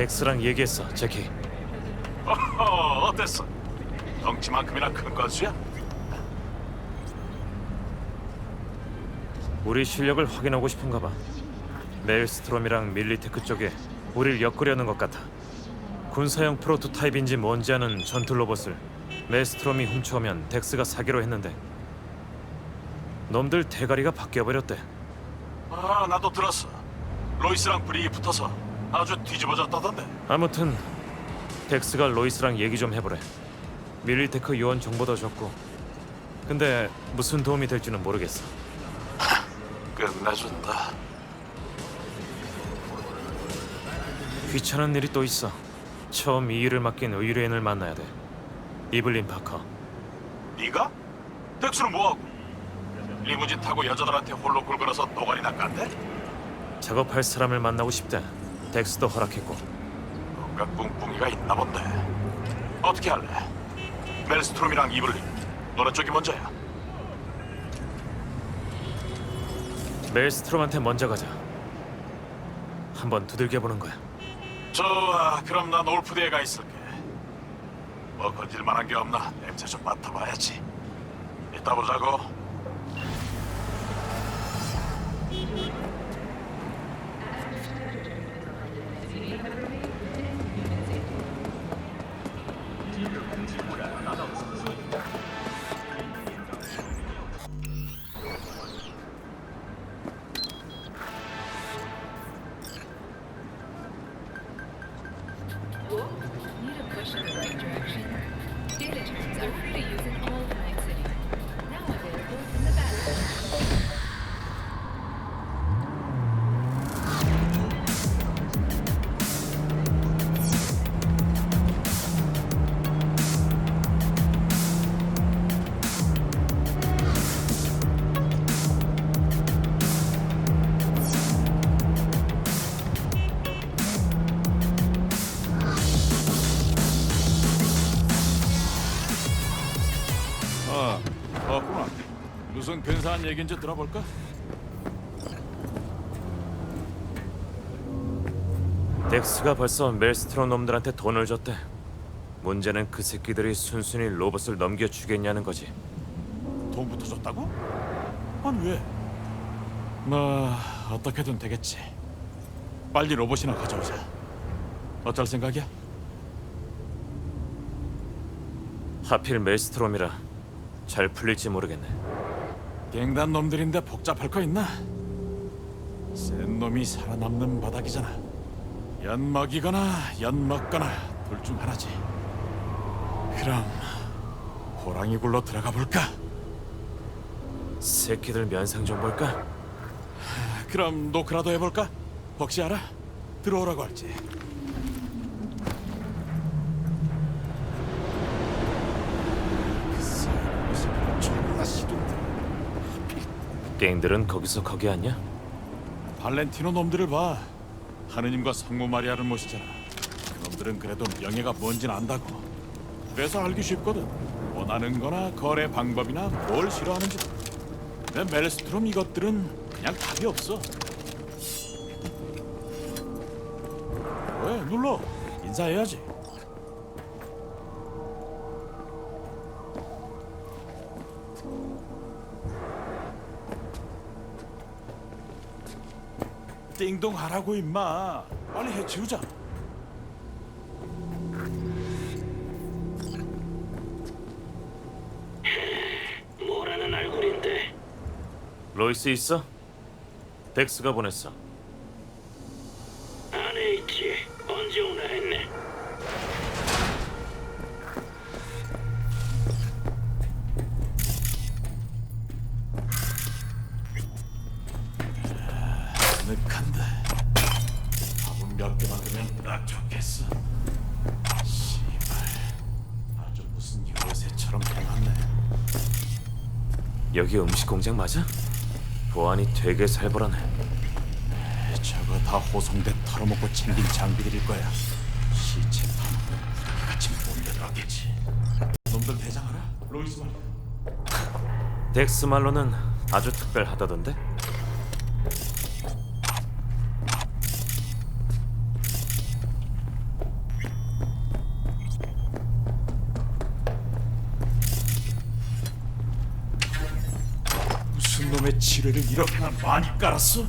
덱스랑 얘기했어, 제키. 어허, 어땠어? 덩치만큼이나 큰 건수야? 우리 실력을 확인하고 싶은가 봐. 메일스트롬이랑 밀리테크 쪽에 우릴 엮으려는 것 같아. 군사용 프로토타입인지 뭔지 아는 전투 로봇을 메스트롬이 훔쳐오면 덱스가 사기로 했는데 놈들 대가리가 바뀌어버렸대. 아, 나도 들었어. 로이스랑 불이 붙어서 아주 뒤집어졌다던데. 아무튼 덱스가 로이스랑 얘기 좀 해보래. 밀리테크 요원 정보도 줬고. 근데 무슨 도움이 될지는 모르겠어. 끝내준다. 귀찮은 일이 또 있어. 처음 이 일을 맡긴 의뢰인을 만나야 돼. 이블린 파커. 네가? 덱스는 뭐하고? 리무진 타고 여자들한테 홀로 굴거려서 노가리나 깐대? 작업할 사람을 만나고 싶대. 덱스도 허락했고. 뭔가 꿍꿍이가 있나 본데. 어떻게 할래? 멜스트롬이랑 이블린, 너네 쪽이 먼저야. 멜스트롬한테 먼저 가자. 한번 두들겨 보는 거야. 좋아, 그럼 난 올프드에 가 있을게. 뭐 건질 만한 게 없나? 냄새 좀 맡아봐야지. 이따 보자고. 무슨 근사한 얘기인지 들어볼까? 덱스가 벌써 멜스트롬 놈들한테 돈을 줬대. 문제는 그 새끼들이 순순히 로봇을 넘겨주겠냐는 거지. 돈부터 줬다고? 아니 왜? 뭐 어떻게든 되겠지. 빨리 로봇이나 가져오자. 어쩔 생각이야? 하필 멜스트롬이라 잘 풀릴지 모르겠네. 갱단 놈들인데 복잡할 거 있나? 센 놈이 살아남는 바닥이잖아. 엿먹이거나 엿먹거나 둘 중 하나지. 그럼 호랑이 굴로 들어가 볼까? 새끼들 면상 좀 볼까? 그럼 노크라도 해볼까? 혹시 알아? 들어오라고 할지. 갱들은 거기서 거기 아니야? 발렌티노 놈들을 봐. 하느님과 성모 마리아를 모시잖아. 그놈들은 그래도 명예가 뭔진 안다고. 그래서 알기 쉽거든. 원하는 거나 거래 방법이나 뭘 싫어하는지. 내 멜스트롬 이것들은 그냥 답이 없어. 왜 눌러? 인사해야지. 띵동 하라고 임마. 빨리 해치우자. 뭐라는 얼굴인데 로이스 있어? 덱스가 보냈어. 아늑한데 밥은 몇개 먹으면 딱 좋겠어. 씨발 아주 무슨 요새처럼 해놨네. 여기 음식 공장 맞아? 보안이 되게 살벌하네. 저거 다 호송대 털어먹고 챙긴 장비들일 거야. 시체 파는 같이 몰려들었겠지. 놈들 대장 알아? 로이스 말이야. 덱스 말로는 아주 특별하다던데? 이놈의 지뢰를 이렇게나 많이 깔았어?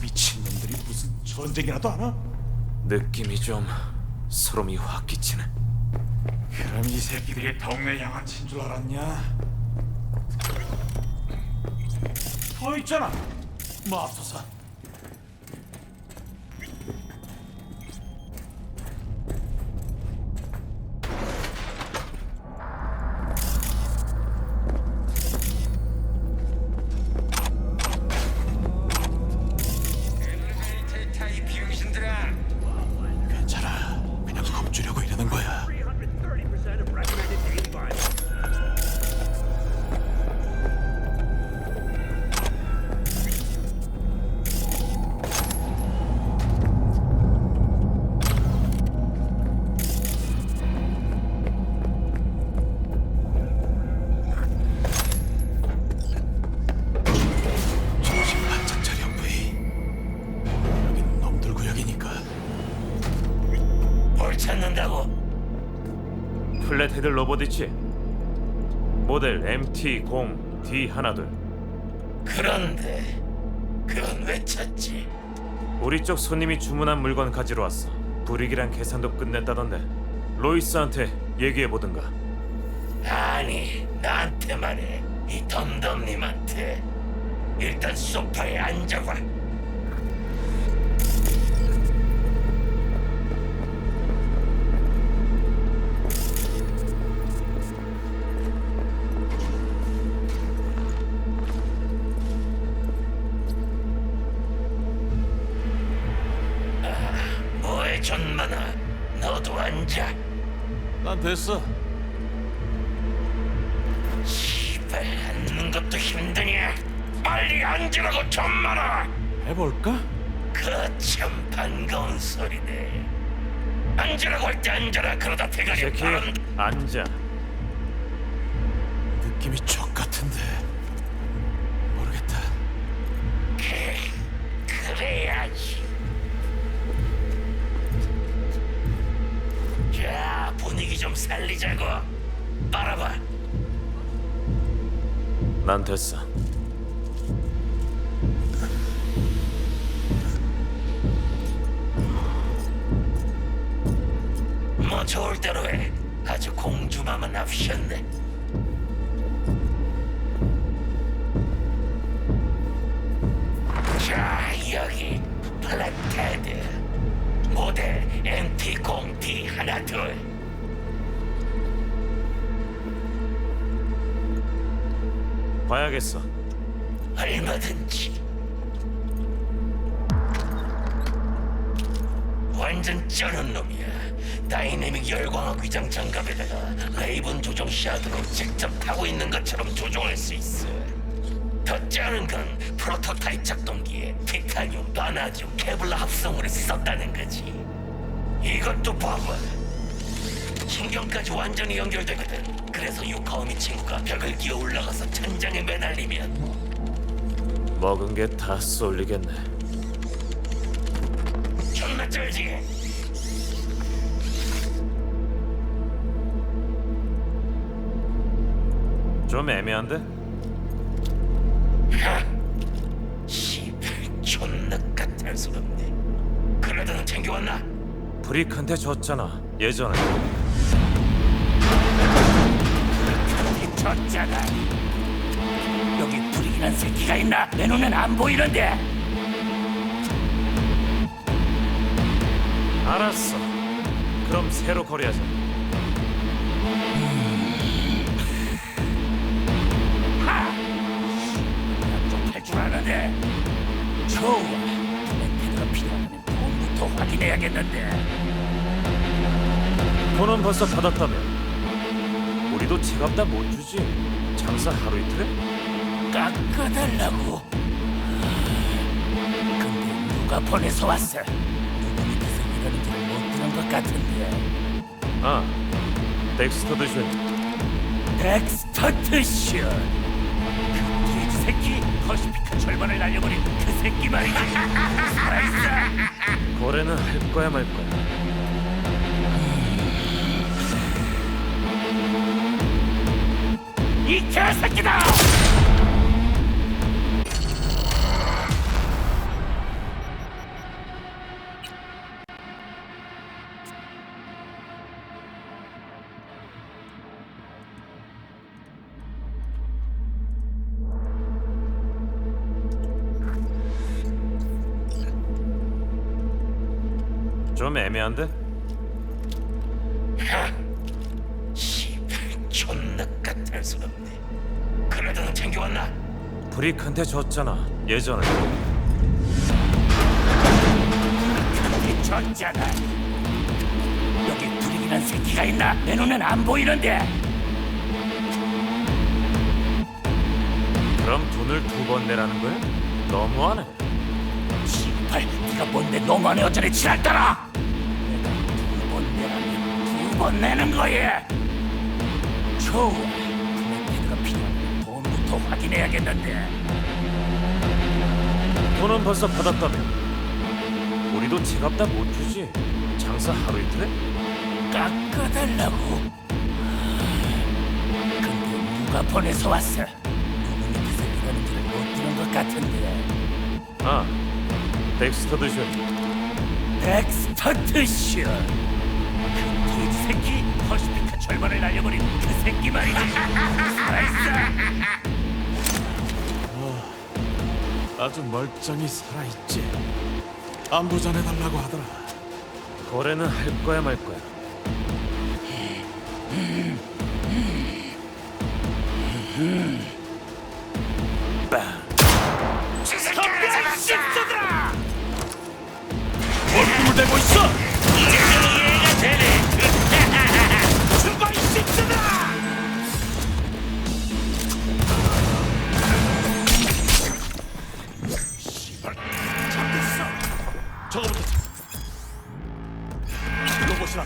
미친놈들이 무슨 전쟁이라도 하나? 느낌이 좀 소름이 확 끼치네. 그럼 이 새끼들이 동네 양아치인 줄 알았냐? 더 있잖아 맙소사 로봇이지. 모델 MT0D 하나둘. 그런데 그건 왜 찾지? 우리 쪽 손님이 주문한 물건 가지러 왔어. 불이익이랑 계산도 끝냈다던데. 로이스한테 얘기해 보든가. 아니 나한테만 해. 이 덤덤님한테. 일단 소파에 앉아봐. 됐어 씨발 앉는 것도 힘드냐? 빨리 앉으라고 존만아. 해볼까? 그참 반가운 소리네. 앉으라고 할 때 앉아라. 그러다 대가리 바람 앉아. 느낌이 족 좀 살리자고. 빨아봐. 난 됐어. 뭐 좋을 대로 해. 아주 공주맘은 앞셨네. 자 여기 플랫헤드 모델 MP0D 하나 둘. 봐야겠어. 얼마든지. 완전 쩌는 놈이야. 다이내믹 열광학 위장 장갑에다가 레이븐 조종 샤드로 직접 타고 있는 것처럼 조종할 수 있어. 더 쩌는 건 프로토타입 작동기에 티타늄, 바나듐, 케블라 합성물을 썼다는 거지. 이것도 봐봐. 신경까지 완전히 연결되거든 그래서 유카오미 친구가 벽을 기어 올라가서 천장에 매달리면 먹은 게 다 쏠리겠네. 존나 쩔지. 좀 애매한데? 씨발 존나 까탈스럽네. 그래도 챙겨왔나? 브릭한테 졌잖아. 예전에. 졌잖아. 여기 불이란 새끼가 있나? 내 눈엔 안 보이는데. 알았어. 그럼 새로 거래하자. 좀할줄 아는데. 좋아. 멘트가 필요하면 돈부터 확인해야겠는데. 돈은 벌써 받았다며. 우리도 제값 다못 주지. 장사 하루 이틀에? 깎아달라고. 근데 누가 보내서 왔어? 누구 밑에서 일하는 줄못 들은 것 같은데. 아, 덱스터드 션. 덱스터트 쇼. 그 새끼 퍼시피카 절반을 날려버린 그 새끼 말이지. 살아있어. 거래는 할 거야 말 거야. 이 개새끼다! 좀 애매한데? 브릭한테 졌잖아 예전에 우리 졌잖아. 여기 불이란 새끼가 있나? 내 눈엔 안 보이는데. 그럼 돈을 두 번 내라는 거야? 너무하네 씨발, 네가 뭔데 너만의 어쩌네 지랄 따라. 내가 두 번 내라면 두 번 내는 거야. 좋아. 확인해야겠는데. 돈은 벌써 받았다며 우리도 지갑 다 못 주지 장사 하루 이틀에? 깎아달라고. 근데 누가 보내서 왔어? 누구 밑에서 이러는 줄을 못 들은 것 같은데. 아 덱스터드 쇼 엑스퍼트 쇼. 그 돼지 새끼 퍼시피카 절반을 날려버린 그 새끼 말이지. 살아있어. 아주 멀쩡히 살아있지. 안부 전해달라고 하더라. 거래는 할 거야 말 거야 덤벼 씹소들아! 얼굴 대고 있어.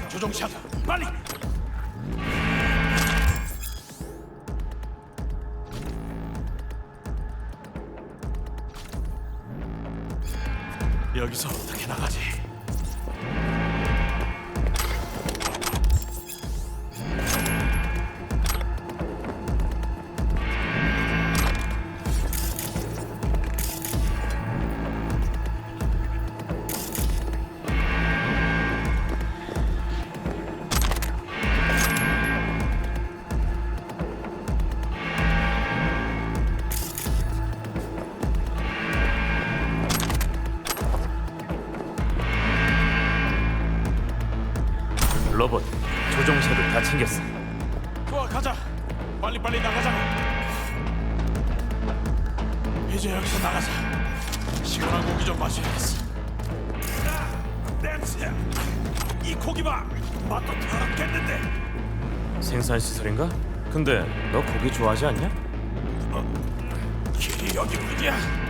조종샷 빨리. 좋아하지 않냐? 길이 여기뿐이야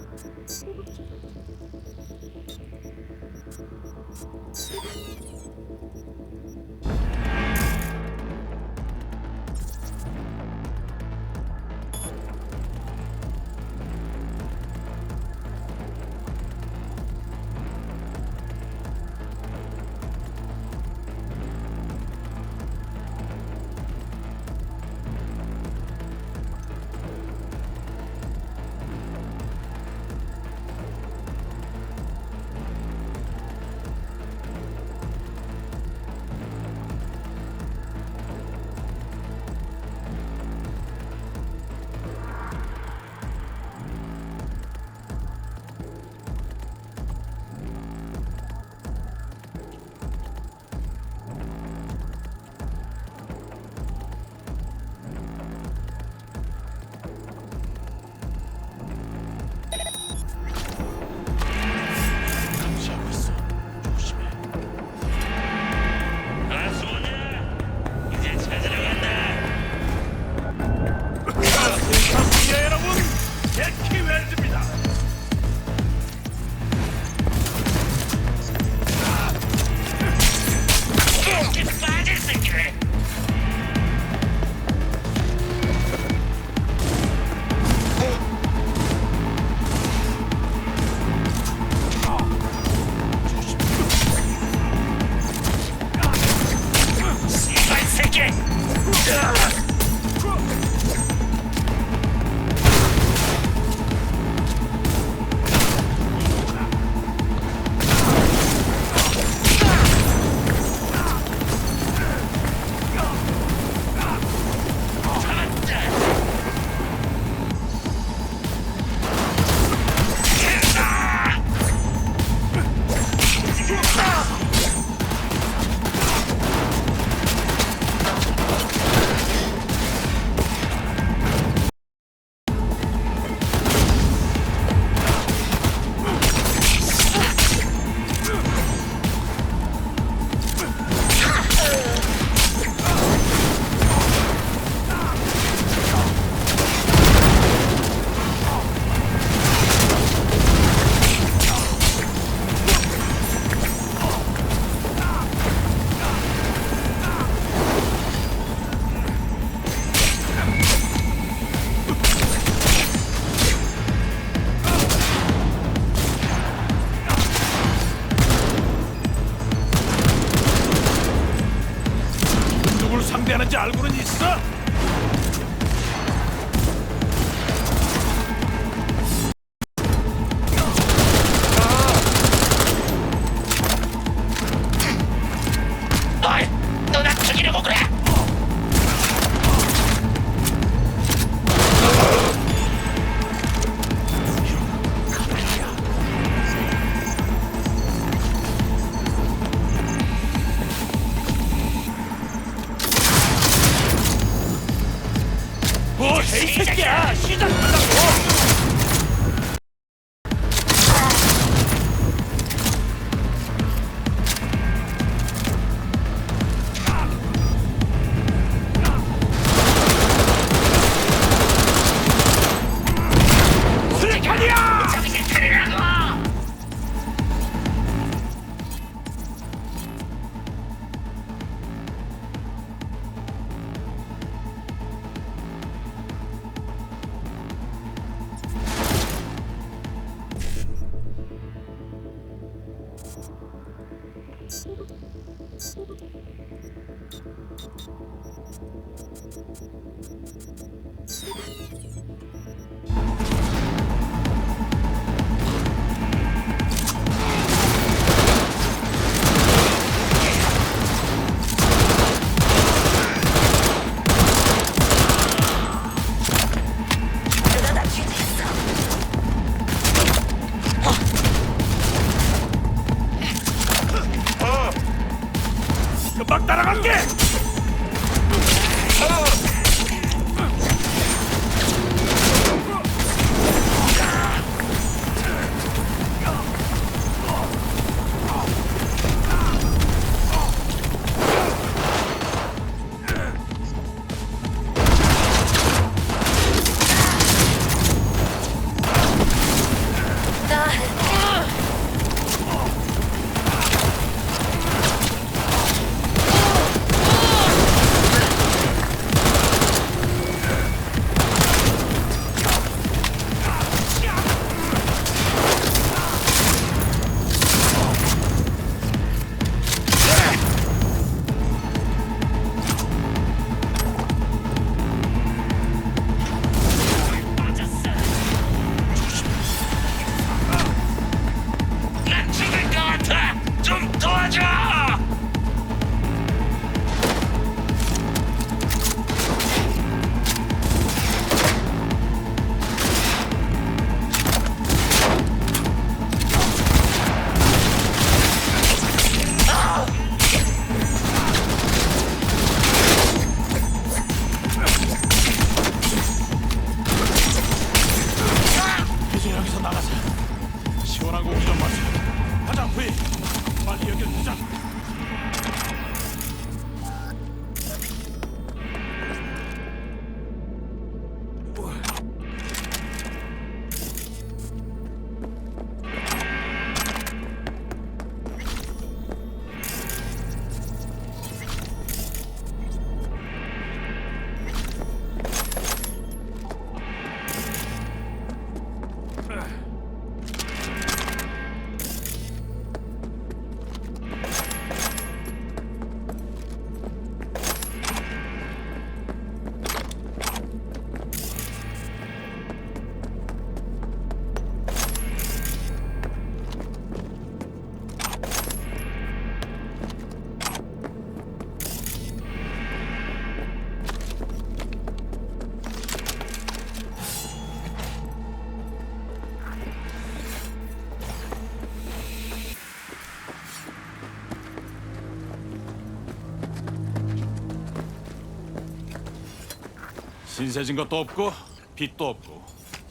신세진 것도 없고 빚도 없고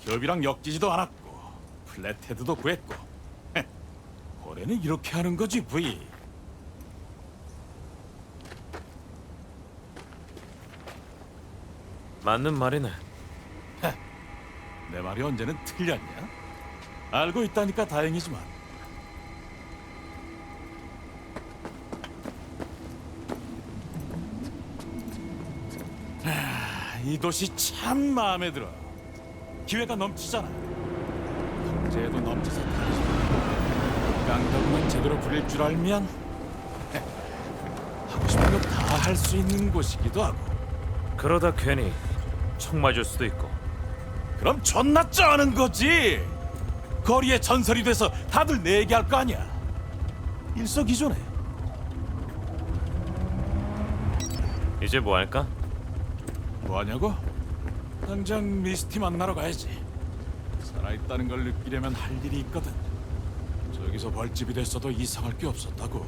협이랑 엮이지도 않았고 플랫헤드도 구했고 헤, 올해는 이렇게 하는 거지 부이 맞는 말이네. 내 말이 언제는 틀렸냐? 알고 있다니까 다행이지만 이 도시 참 마음에 들어 기회가 넘치잖아 경제에도 넘쳐서 다르지 깡다구만 제대로 부릴 줄 알면 헤, 하고 싶은 거 다 할 수 있는 곳이기도 하고 그러다 괜히 총 맞을 수도 있고. 그럼 존나 쩌는 거지. 거리에 전설이 돼서 다들 내 얘기할 거 아니야. 일석이조네. 이제 뭐 할까? 뭐하냐고? 당장 미스티 만나러 가야지. 살아있다는 걸 느끼려면 할 일이 있거든. 저기서 벌집이 됐어도 이상할 게 없었다고.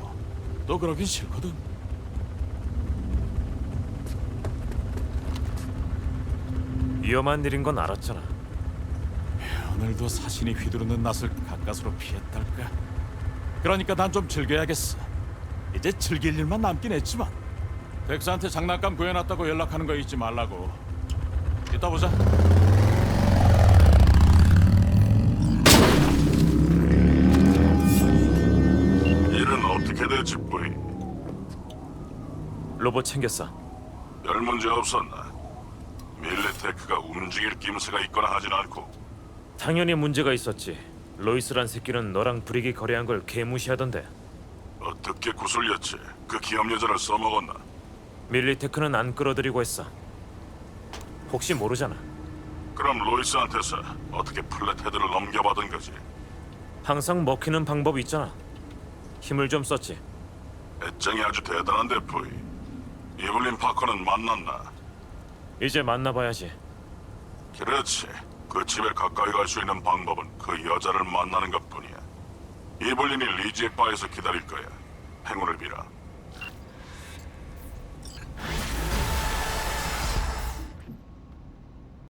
또 그러긴 싫거든. 위험한 일인 건 알았잖아. 오늘도 사신이 휘두르는 낯을 가까스로 피했달까. 그러니까 난 좀 즐겨야겠어. 이제 즐길 일만 남긴 했지만. 덱스한테 장난감 구해놨다고 연락하는 거 잊지 말라고. 이따 보자. 일은 어떻게 됐지, 뿌이? 로봇 챙겼어. 별 문제 없었나? 밀레테크가 움직일 낌새가 있거나 하진 않고 당연히 문제가 있었지. 로이스란 새끼는 너랑 브릭이 거래한 걸 개무시하던데. 어떻게 구슬렸지? 그 기업 여자를 써먹었나? 밀리테크는 안 끌어들이고 했어. 혹시 모르잖아. 그럼 로이스한테서 어떻게 플랫헤드를 넘겨받은 거지? 항상 먹히는 방법이 있잖아. 힘을 좀 썼지. 애정이 아주 대단한데 뿌이 이블린 파커는 만났나? 이제 만나봐야지. 그렇지 그 집에 가까이 갈 수 있는 방법은 그 여자를 만나는 것뿐이야 이블린이 리지의 바에서 기다릴 거야 행운을 빌어